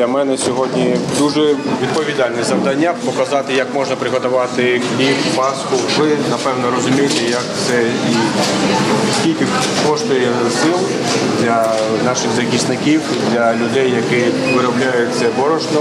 Для мене сьогодні дуже відповідальне завдання показати, як можна приготувати хліб, паску. Ви напевно розумієте, як це і скільки коштує сил для наших захисників, для людей, які виробляють це борошно,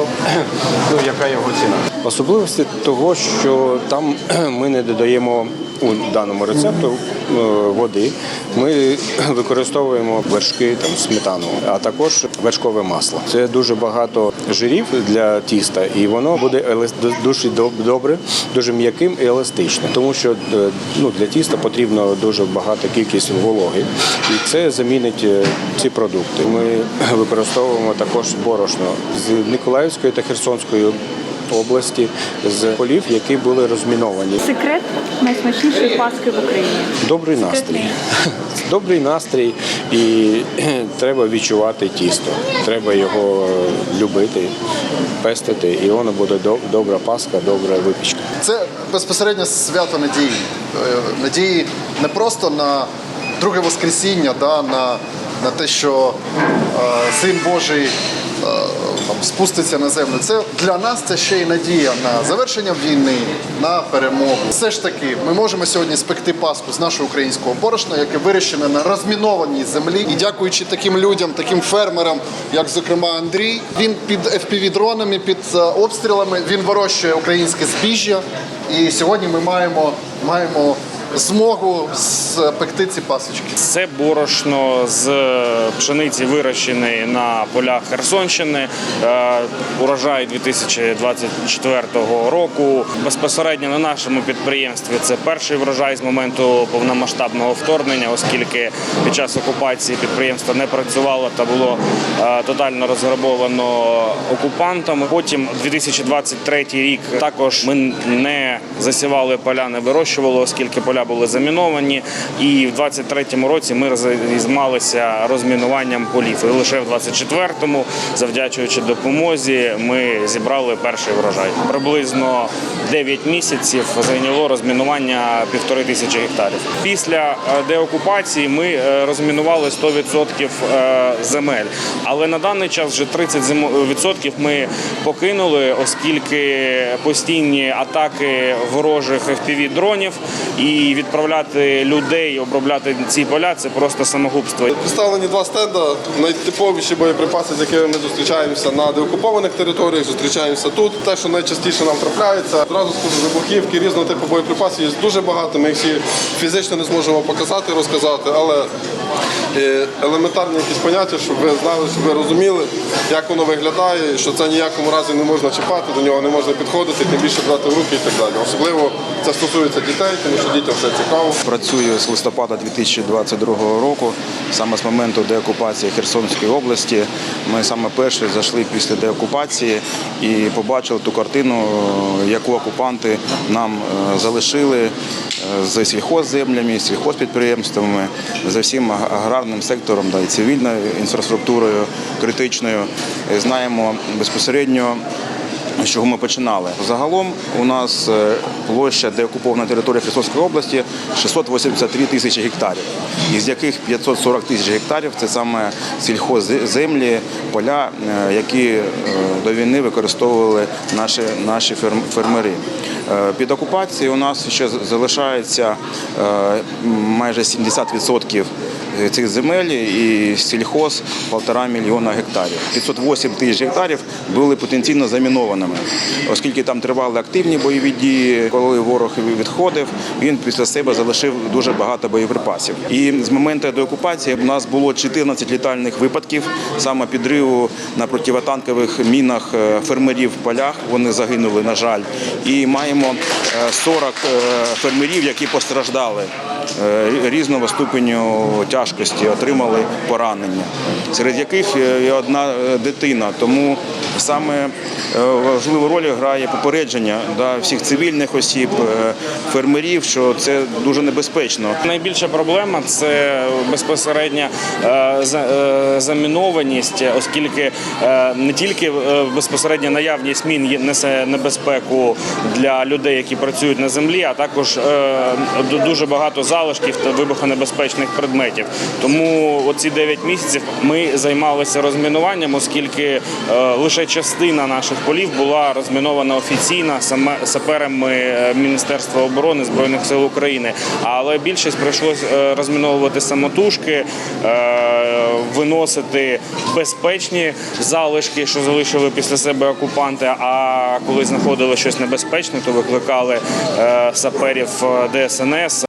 ну яка його ціна. Особливості того, що там ми не додаємо у даному рецепту е, води. Ми використовуємо вершки, там сметану, а також вершкове масло. Це дуже багато жирів для тіста, і воно буде дуже добре, дуже м'яким і еластичним, тому що е, ну, для тіста потрібно дуже багата кількість вологи, і це замінить е, ці продукти. Ми використовуємо також борошно з Миколаївської та Херсонської області з полів, які були розміновані. Секрет найсмачнішої паски в Україні. Добрий настрій. Добрий настрій, і треба відчувати тісто. Треба його любити, пестити, і воно буде доб- добра паска, добра випічка. Це безпосередньо свято надії. Е, Надії не просто на друге Воскресіння, да, на, на те, що е, Син Божий е, там, спуститься на землю. Це для нас це ще й надія на завершення війни, на перемогу. Все ж таки, ми можемо сьогодні спекти паску з нашого українського борошна, яке вирощене на розмінованій землі. І дякуючи таким людям, таким фермерам, як зокрема Андрій, він під FPV-дронами, під е, обстрілами, він вирощує українське збіжжя. І сьогодні ми маємо, маємо змогу спекти ці пасочки. Це борошно з пшениці вирощений на полях Херсонщини. Е, Урожай 2024 року. Безпосередньо на нашому підприємстві це перший врожай з моменту повномасштабного вторгнення, оскільки під час окупації підприємство не працювало та було е, тотально розграбовано окупантами. Потім 2023 рік також ми не засівали поля, не вирощували, оскільки поля були заміновані. І в 23-му році ми займалися розмінуванням полів. І лише в 24-му, завдячуючи допомозі, ми зібрали перший врожай. Приблизно 9 місяців зайняло розмінування півтори тисячі гектарів. Після е, деокупації ми е, розмінували 100% е, земель, але на даний час вже 30% ми покинули, оскільки постійні атаки ворожих fpv дронів і відправляти людей обробляти ці поля це просто самогубство. Представлені два стенда, найтиповіші боєприпаси, з якими ми зустрічаємося на деокупованих територіях, зустрічаємося тут. Те, що найчастіше нам трапляється, одразу скажу, вибухівки, різного типу боєприпасів є дуже багато. Ми їх всі фізично не зможемо показати, розказати, але елементарні якісь поняття, щоб ви знали, щоб ви розуміли, як воно виглядає, що це ніякому разі не можна чіпати, до нього не можна підходити, тим більше брати в руки і так далі. Особливо це стосується дітей, тому що дітям все цікаво. Працюю з листопада 2022 року, саме з моменту деокупації Херсонської області. Ми саме перші зайшли після деокупації і побачили ту картину, яку окупанти нам е, залишили е, з сільхозземлями, сільхозпідприємствами, за всім аграрним сектором, да, і цивільною інфраструктурою критичною. Е, Знаємо безпосередньо з чого ми починали. Загалом у нас е, площа деокупована територія Херсонської області 683 тисячі гектарів, із яких 540 тисяч гектарів це саме сільхозземлі, поля, е, які до війни використовували наші, наші фермери. Під окупацією у нас ще залишається майже 70% цих земель і сільхоз полтора мільйона гектарів. 508 тисяч гектарів були потенційно замінованими, оскільки там тривали активні бойові дії. Коли ворог відходив, він після себе залишив дуже багато боєприпасів. І з моменту деокупації у нас було 14 літальних випадків саме підриву на противотанкових мінах е, фермерів в полях. Вони загинули, на жаль, і маємо е, 40 е, фермерів, які постраждали е, різного ступеню тяжкості, отримали поранення, серед яких е, і одна е, дитина. Тому саме е, важливу роль грає попередження да, всіх цивільних осіб, фермерів, що це дуже небезпечно. Найбільша проблема це безпосередня замінованість, оскільки не тільки безпосередня наявність мін несе небезпеку для людей, які працюють на землі, а також дуже багато залишків та вибухонебезпечних предметів. Тому оці 9 місяців ми займалися розмінуванням, оскільки е, лише частина наших полів була розмінована офіційно саперами е, Міністерства оборони Збройних сил України. Але більшість прийшлось е, розміновувати самотужки, виносити безпечні залишки, що залишили після себе окупанти. А коли знаходили щось небезпечне, то викликали саперів ДСНС.